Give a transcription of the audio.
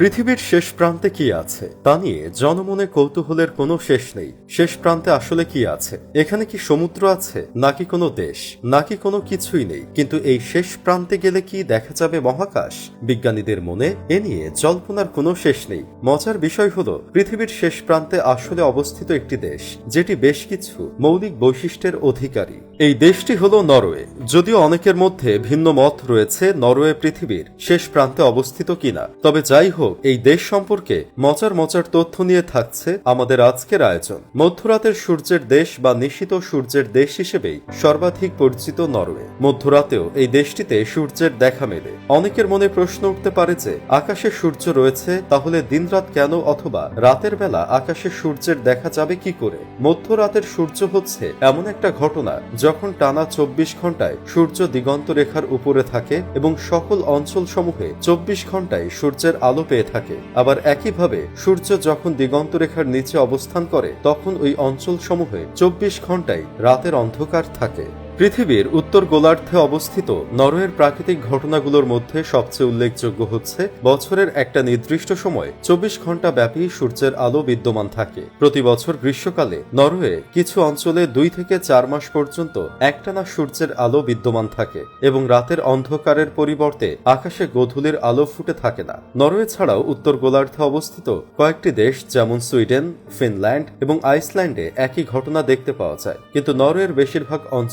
পৃথিবীর শেষ প্রান্তে কি আছে? তা নিয়ে জনমনে কৌতূহলের কোনো শেষ নেই। শেষ প্রান্তে আসলে কি আছে? এখানে কি সমুদ্র আছে? নাকি কোনো দেশ? নাকি কোনো কিছুই নেই? কিন্তু এই শেষ প্রান্তে গেলে কি দেখা যাবে মহাকাশ? বিজ্ঞানীদের মনে এ নিয়ে জল্পনার কোনো শেষ নেই। মজার বিষয় হলো, পৃথিবীর শেষ প্রান্তে আসলে অবস্থিত একটি দেশ, যেটি বেশ কিছু মৌলিক বৈশিষ্ট্যের অধিকারী। এই দেশটি হলো নরওয়ে। যদিও অনেকের মধ্যে ভিন্ন মত রয়েছে নরওয়ে পৃথিবীর শেষ প্রান্তে অবস্থিত কিনা। তবে যাই হোক এই দেশ সম্পর্কে মজার মজার তথ্য নিয়ে থাকছে আমাদের আজকের আয়োজন। মধ্যরাতের সূর্যের দেশ বা নিশিত সূর্যের দেশ হিসেবেই সর্বাধিক পরিচিত নরওয়ে। মধ্যরাতেও এই দেশটিতে সূর্যের দেখা মেলে। অনেকের মনে প্রশ্ন উঠতে পারে যে, আকাশে সূর্য রয়েছে, তাহলে দিনরাত কেন অথবা রাতের বেলা আকাশে সূর্যের দেখা যাবে কি করে? মধ্যরাতের সূর্য হচ্ছে এমন একটা ঘটনা যখন টানা চব্বিশ ঘন্টায় সূর্য দিগন্ত রেখার উপরে থাকে এবং সকল অঞ্চল সমূহে চব্বিশ ঘন্টায় সূর্যের আলো পেয়ে থাকে। আবার একইভাবে সূর্য যখন দিগন্ত রেখার নিচে অবস্থান করে, তখন ওই অঞ্চল সমূহে চব্বিশ ঘন্টায় রাতের অন্ধকার থাকে। পৃথিবীর উত্তর গোলার্ধে অবস্থিত নরওয়ের প্রাকৃতিক ঘটনাগুলোর মধ্যে সবচেয়ে উল্লেখযোগ্য হচ্ছে বছরের একটা নির্দিষ্ট সময়, চব্বিশ ঘণ্টা ব্যাপী সূর্যের আলো বিদ্যমান থাকে। প্রতি বছর গ্রীষ্মকালে নরওয়ে কিছু অঞ্চলে দুই থেকে চার মাস পর্যন্ত একটানা সূর্যের আলো বিদ্যমান থাকে এবং রাতের অন্ধকারের পরিবর্তে আকাশে গোধূলির আলো ফুটে থাকে না। নরওয়ে ছাড়াও উত্তর গোলার্ধে অবস্থিত কয়েকটি দেশ যেমন সুইডেন, ফিনল্যান্ড এবং আইসল্যান্ডে একই ঘটনা দেখতে পাওয়া যায়। কিন্তু নরওয়ের বেশিরভাগ অঞ্চল